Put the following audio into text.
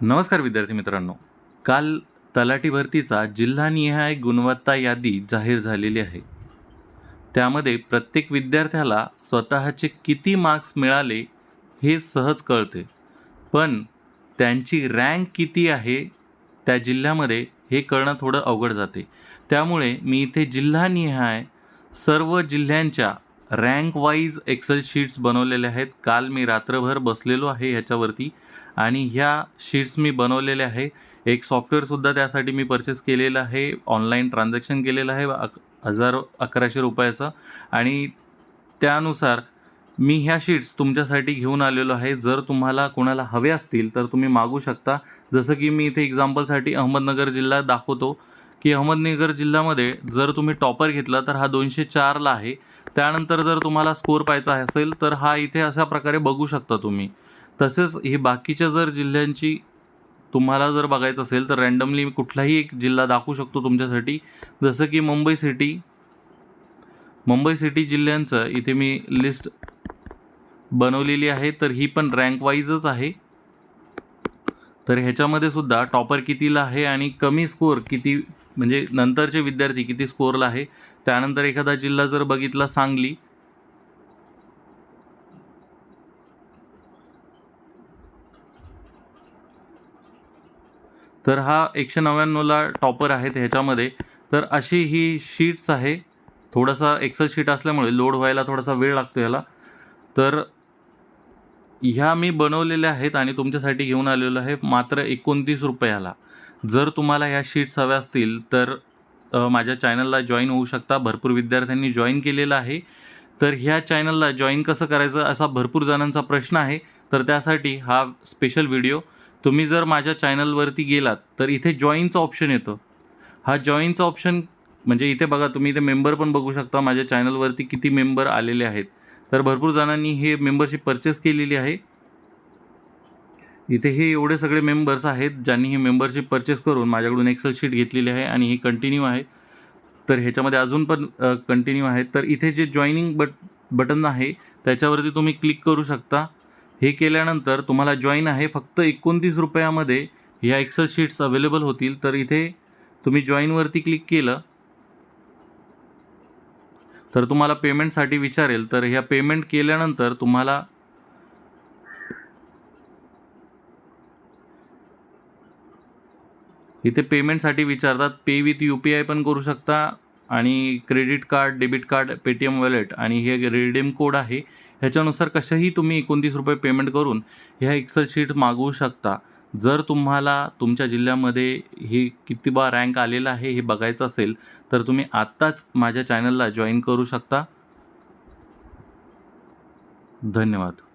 नमस्कार विद्यार्थी मित्रांनो. काल तलाठी भरतीचा जिल्हानिहाय गुणवत्ता यादी जाहीर झालेली आहे. त्यामध्ये प्रत्येक विद्यार्थ्याला स्वतःचे किती मार्क्स मिळाले हे सहज कळते. पण त्यांची रँक किती आहे त्या जिल्ह्यामध्ये हे कळणं थोडं अवघड जाते. त्यामुळे मी इथे जिल्हानिहाय सर्व जिल्ह्यांच्या रँक वाईज एक्सेल शीट्स बनवलेल्या आहेत. काल मी रात्रभर बसलेलो आहे ह्याच्यावरती आणि ह्या शीट्स मी बनवलेले आहे. एक सॉफ्टवेअरसुद्धा त्यासाठी मी परचेस केलेलं आहे. ऑनलाईन ट्रान्झॅक्शन केलेलं आहे. अक हजार अकराशे रुपयाचं. आणि त्यानुसार मी ह्या शीट्स तुमच्यासाठी घेऊन आलेलो आहे. जर तुम्हाला कोणाला हवे असतील तर तुम्ही मागू शकता. जसं की मी इथे एक्झाम्पलसाठी अहमदनगर जिल्हा दाखवतो की अहमदनगर जिल्ह्यामध्ये जर तुम्ही टॉपर घेतला तर हा दोनशे चारला आहे. त्यानंतर जर तुम्हाला स्कोर पाहायचा असेल तर हा इथे अशा प्रकारे बघू शकता तुम्ही. तसेच ही बाकीच्या जर जिल्ह्यांची तुम्हाला जर बघायचं असेल तर रँडमली मी कुठलाही एक जिल्हा दाखवू शकतो तुमच्यासाठी. जसं की मुंबई सिटी मुंबई सिटी जिल्ह्यांचं इथे मी लिस्ट बनवलेली आहे तर ही पण रँक वाईजच आहे. तर ह्याच्यामध्ये सुद्धा टॉपर कितीला आहे आणि कमी स्कोर किती म्हणजे नंतरचे विद्यार्थी किती स्कोअरला आहे त्यानंतर एखादा जिल्हा जर बघितला सांगली तर हा एकशे नव्याण्णवला टॉपर आहेत ह्याच्यामध्ये. तर अशी ही शीट्स आहे. थोडासा एक्सेल शीट असल्यामुळे लोड व्हायला थोडासा वेळ लागतो ह्याला तर ह्या मी बनवलेल्या आहेत आणि तुमच्यासाठी घेऊन आलेलो आहे मात्र एकोणतीस रुपयाला. जर तुम्हाला ह्या शीट्स हव्या असतील तर माझ्या चॅनलला जॉईन होऊ शकता. भरपूर विद्यार्थ्यांनी जॉईन केलेलं आहे. तर ह्या चॅनलला जॉईन कसं करायचं असा भरपूर जणांचा प्रश्न आहे. तर त्यासाठी हा स्पेशल व्हिडिओ तुम्ही जर माझ्या चॅनलवरती गेलात तर इथे जॉईनचं ऑप्शन येतं. हा जॉईनचं ऑप्शन म्हणजे इथे बघा तुम्ही इथे मेंबर पण बघू शकता. माझ्या चॅनलवरती किती मेंबर आलेले आहेत. तर भरपूर जणांनी हे मेंबरशिप परचेस केलेली आहे. इथे हे एवढे सगळे मेंबर्स आहेत ज्यांनी ही मेंबरशिप परचेस करून माझ्याकडून एक्सेल शीट घेतलेली आहे आणि ही कंटिन्यू आहे. तर ह्याच्यामध्ये अजून पण कंटिन्यू आहेत. तर इथे जे जॉईनिंग बट बटन आहे त्याच्यावरती तुम्ही क्लिक करू शकता. हे केल्यानंतर तुम्हाला जॉईन आहे फक्त एकोणतीस रुपयामध्ये ह्या एक्सेल शीट्स अवेलेबल होतील. तर इथे तुम्ही जॉईनवरती क्लिक केलं. तर तुम्हाला पेमेंटसाठी विचारेल. तर ह्या पेमेंट केल्यानंतर तुम्हाला इथे पेमेंटसाठी विचारतात. Pay with U P I पण करू शकता. आणि credit card debit card Paytm wallet आणि हे रिडीम कोड आहे. ह्याच्यानुसार कशाही तुम्ही एकोणतीस रुपये पेमेंट करून ह्या एक्सेल शीट मागवू शकता. जर तुम्हाला तुमच्या जिल्ह्यामध्ये हे किती बा रँक आलेला आहे हे बघायचं असेल तर तुम्ही आत्ताच माझ्या चॅनलला जॉईन करू शकता. धन्यवाद.